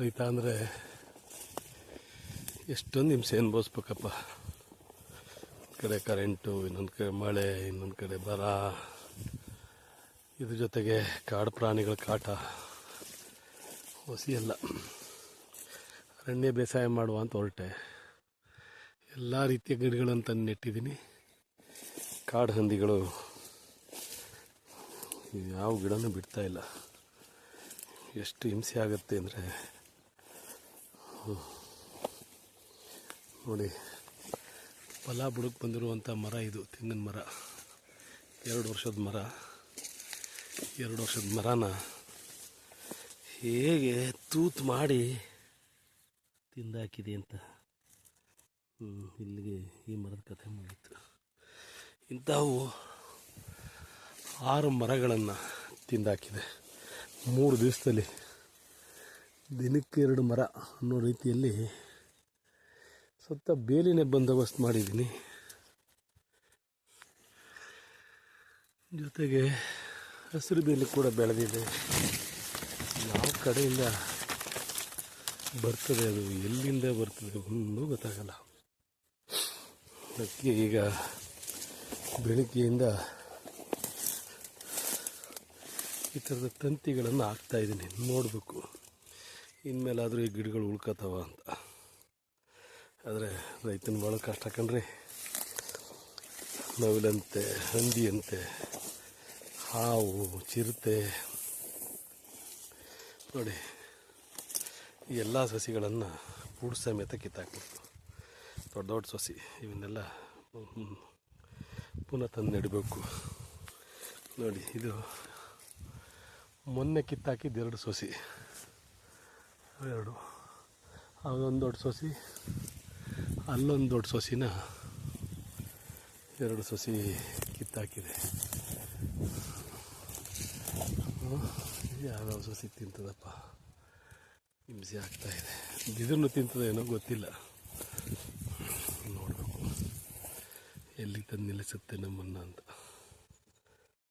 ರೈತ ಅಂದರೆ ಎಷ್ಟೊಂದು ಹಿಂಸೆ ಅನುಭವಿಸ್ಬೇಕಪ್ಪ. ಕಡೆ ಕರೆಂಟು ಇನ್ನೊಂದು ಕಡೆ ಮಳೆ, ಇನ್ನೊಂದು ಕಡೆ ಬರ. ಇದ್ರ ಜೊತೆಗೆ ಕಾಡು ಪ್ರಾಣಿಗಳ ಕಾಟ. ಹೊಸಿ ಎಲ್ಲ. ಅರಣ್ಯ ಬೇಸಾಯ ಮಾಡುವ ಅಂತ ಹೊರಟೆ. ಎಲ್ಲ ರೀತಿಯ ಗಿಡಗಳನ್ನು ತಂದು ನೆಟ್ಟಿದ್ದೀನಿ ಕಾಡು ಹಂದಿಗಳು ಯಾವ ಗಿಡನೂ ಬಿಡ್ತಾ ಇಲ್ಲ. ಎಷ್ಟು ಹಿಂಸೆ ಆಗುತ್ತೆ ಅಂದರೆ ನೋಡಿ, ಫಲ ಬುಡಕ್ಕೆ ಬಂದಿರುವಂಥ ಮರ ಇದು, ತೆಂಗಿನ ಮರ. ಎರಡು ವರ್ಷದ ಮರ. ಎರಡು ವರ್ಷದ ಮರನ ಹೇಗೆ ತೂತು ಮಾಡಿ ತಿಂದಾಕಿದೆ ಅಂತ. ಇಲ್ಲಿಗೆ ಈ ಮರದ ಕಥೆ ಮುಗಿತು. ಇಂಥವು ಆರು ಮರಗಳನ್ನು ತಿಂದಾಕಿದೆ. ಮೂರು ದಿವಸದಲ್ಲಿ ದಿನಕ್ಕೆ ಎರಡು ಮರ ಅನ್ನೋ ರೀತಿಯಲ್ಲಿ ಸುತ್ತ ಬೇಲಿನೇ ಬಂದೋಬಸ್ತ್ ಮಾಡಿದ್ದೀನಿ. ಜೊತೆಗೆ ಹಸಿರು ಬೇಲಿ ಕೂಡ ಬೆಳೆದಿದೆ. ಯಾವ ಕಡೆಯಿಂದ ಬರ್ತದೆ ಅದು, ಎಲ್ಲಿಂದ ಬರ್ತದೆ ಒಂದು ಗೊತ್ತಾಗಲ್ಲ. ಅದಕ್ಕೆ ಈಗ ಬೆಳಗ್ಗೆಯಿಂದ ಈ ಥರದ ತಂತಿಗಳನ್ನು ಹಾಕ್ತಾ ಇದ್ದೀನಿ. ನೋಡಬೇಕು. ಇನ್ಮೇಲಾದರೂ ಈ ಗಿಡಗಳು ಉಳ್ಕೋತಾವ ಅಂತ. ಆದರೆ ರೈತನ ಭಾಳ ಕಷ್ಟ ಕಣ್ರಿ. ನವಿಲಂತೆ, ಹಂದಿಯಂತೆ, ಹಾವು, ಚಿರತೆ. ನೋಡಿ, ಈ ಎಲ್ಲ ಸಸಿಗಳನ್ನು ಪೂಡ್ ಸಮೇತ ಕಿತ್ತಾಕ್ಬೇಕು ದೊಡ್ಡ ದೊಡ್ಡ ಸಸಿ, ಇವನ್ನೆಲ್ಲ ಪುನಃ ತಂದು ನೆಡಬೇಕು ನೋಡಿ, ಇದು ಮೊನ್ನೆ ಕಿತ್ತಾಕಿದ್ದು ಎರಡು ಸೊಸಿ. ಎರಡು. ಅದೊಂದು ದೊಡ್ಡ ಸೊಸಿ. ಅಲ್ಲೊಂದು ದೊಡ್ಡ ಸೊಸಿನ ಎರಡು ಸೊಸಿ ಕಿತ್ತಾಕಿದೆ. ಯಾವ್ಯಾವ ಸೊಸಿ ತಿಂತದಪ್ಪ? ಹಿಂಸೆ ಆಗ್ತಾಯಿದೆ ಬಿದಿರನ್ನು ತಿಂತದ ಏನೋ ಗೊತ್ತಿಲ್ಲ. ನೋಡಬೇಕು. ಎಲ್ಲಿ ತಂದು ನಿಲ್ಲಿಸುತ್ತೆ ನಮ್ಮನ್ನು ಅಂತ.